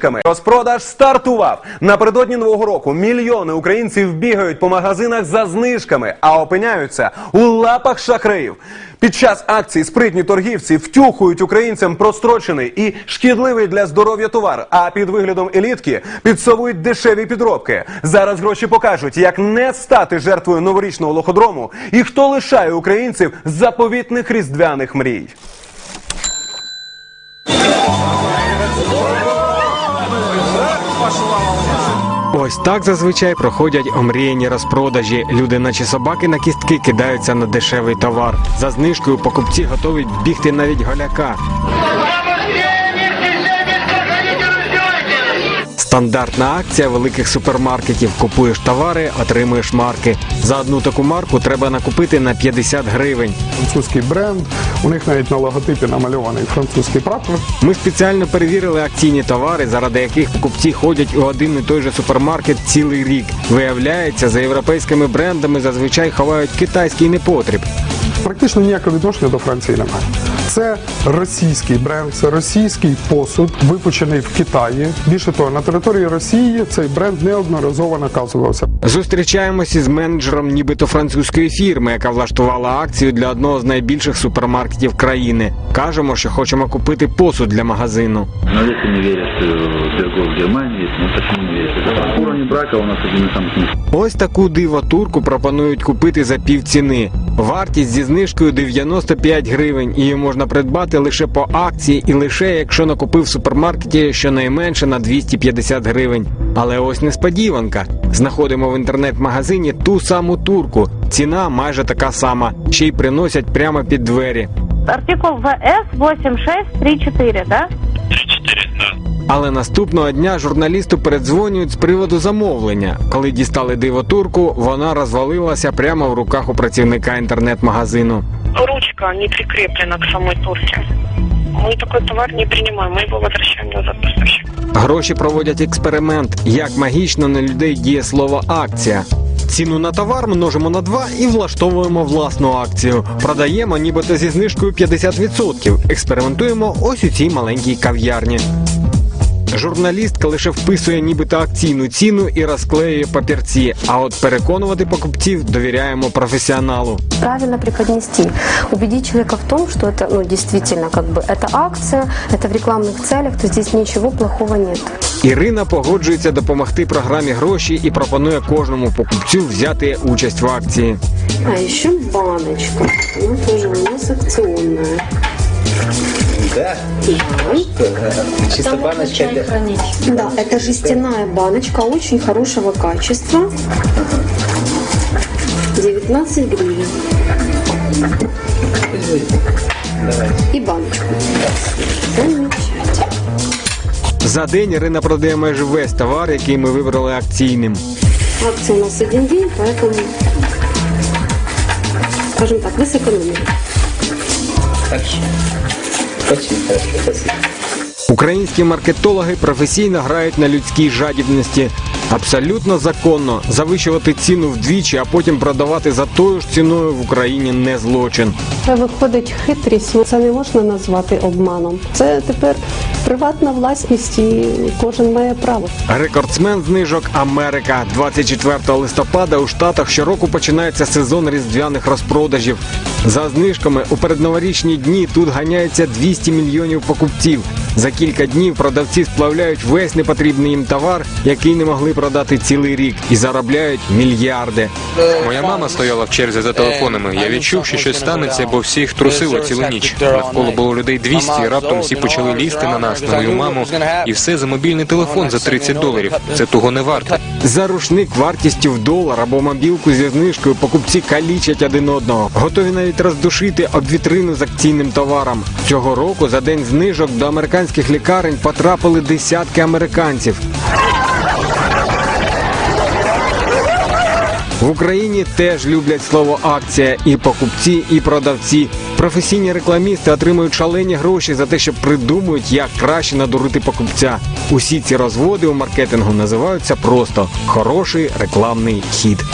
знижками. Розпродаж стартував напередодні нового року. Мільйони українців бігають по магазинах за знижками, а опиняються у лапах шахраїв. Під час акцій спритні торгівці втюхують українцям прострочений і шкідливий для здоров'я товар. А під виглядом елітки підсовують дешеві підробки. Зараз гроші покажуть, як не стати жертвою новорічного лоходрому і хто лишає українців заповітних різдвяних мрій. Ось так зазвичай проходять омріяні розпродажі. Люди, наче собаки на кістки, кидаються на дешевий товар. За знижкою покупці готові бігти навіть голяка. Стандартна акція великих супермаркетів. Купуєш товари, отримуєш марки. За одну таку марку треба накупити на 50 гривень. французький бренд. У них навіть на логотипі намальований французький прапор. Ми спеціально перевірили акційні товари, заради яких покупці ходять у один і той же супермаркет цілий рік. Виявляється, за європейськими брендами зазвичай ховають китайський непотріб. Практично ніякого відношення до Франції немає. Це російський бренд, це російський посуд, випущений в Китаї. Більше того, на території Росії цей бренд неодноразово наказувався. Зустрічаємося з менеджером нібито французької фірми, яка влаштувала акцію для одного з найбільших супермаркетів країни. Кажемо, що хочемо купити посуд для магазину. Но если не верят э, в Берго в Германии, ну почему не верят? Это уровень брака у нас один из самых низких. Ось таку диво турку пропонують купити за пів ціни. Вартість зі знижкою 95 гривень. Її можна придбати лише по акції і лише якщо накупив в супермаркеті щонайменше на 250 гривень. Але ось несподіванка. Знаходимо в інтернет-магазині ту саму турку. Ціна майже така сама. Ще й приносять прямо під двері. Артикул ВС 8634, да? Але наступного дня журналісту передзвонюють з приводу замовлення. Коли дістали диво турку, вона розвалилася прямо в руках у працівника інтернет-магазину. ручка не прикреплена к самой турке. Мы такой товар не принимаем, мы его возвращаем назад поставщику. Гроші проводять експеримент, як магічно на людей діє слово акція. Ціну на товар множимо на 2 і влаштовуємо власну акцію. Продаємо нібито зі знижкою 50%. Експериментуємо ось у цій маленькій кав'ярні. Журналістка лише вписує нібито акційну ціну і розклеює папірці. А от переконувати покупців довіряємо професіоналу. правильно преподнести, убедить человека в том, что это ну, действительно как бы это акция, это в рекламных целях, то здесь ничего плохого нет. Ірина погоджується допомогти програмі гроші і пропонує кожному покупцю взяти участь в акції. А еще баночка, она тоже у нас акционная. Да? Чисто баночка это... Да, это жестяная баночка очень хорошего качества. 19 гривен. И баночку. Замечательно. За день Ірина продає майже весь товар, який ми вибрали акційним. Акция у нас один день, поэтому, скажем так, вы сэкономили. Хорошо. Очень спасибо. Українські маркетологи професійно грають на людській жадібності. Абсолютно законно завищувати ціну вдвічі, а потім продавати за тою ж ціною в Україні не злочин. Це виходить хитрість, це не можна назвати обманом. Це тепер приватна власність і кожен має право. Рекордсмен знижок Америка. 24 листопада у Штатах щороку починається сезон різдвяних розпродажів. За знижками у передноворічні дні тут ганяється 200 мільйонів покупців. За кілька днів продавці сплавляють весь непотрібний їм товар, який не могли продати цілий рік, і заробляють мільярди. Моя мама стояла в черзі за телефонами. Я відчув, що щось станеться, бо всіх трусило цілу ніч. Навколо було людей 200, і раптом всі почали лізти на нас, на мою маму, і все за мобільний телефон за 30 доларів. Це того не варто. За рушник вартістю в долар або мобілку зі знижкою покупці калічать один одного. Готові навіть роздушити об вітрину з акційним товаром. Цього року за день знижок до американських лікарень потрапили десятки американців. В Україні теж люблять слово акція і покупці, і продавці. Професійні рекламісти отримують шалені гроші за те, що придумують, як краще надурити покупця. Усі ці розводи у маркетингу називаються просто хороший рекламний хід.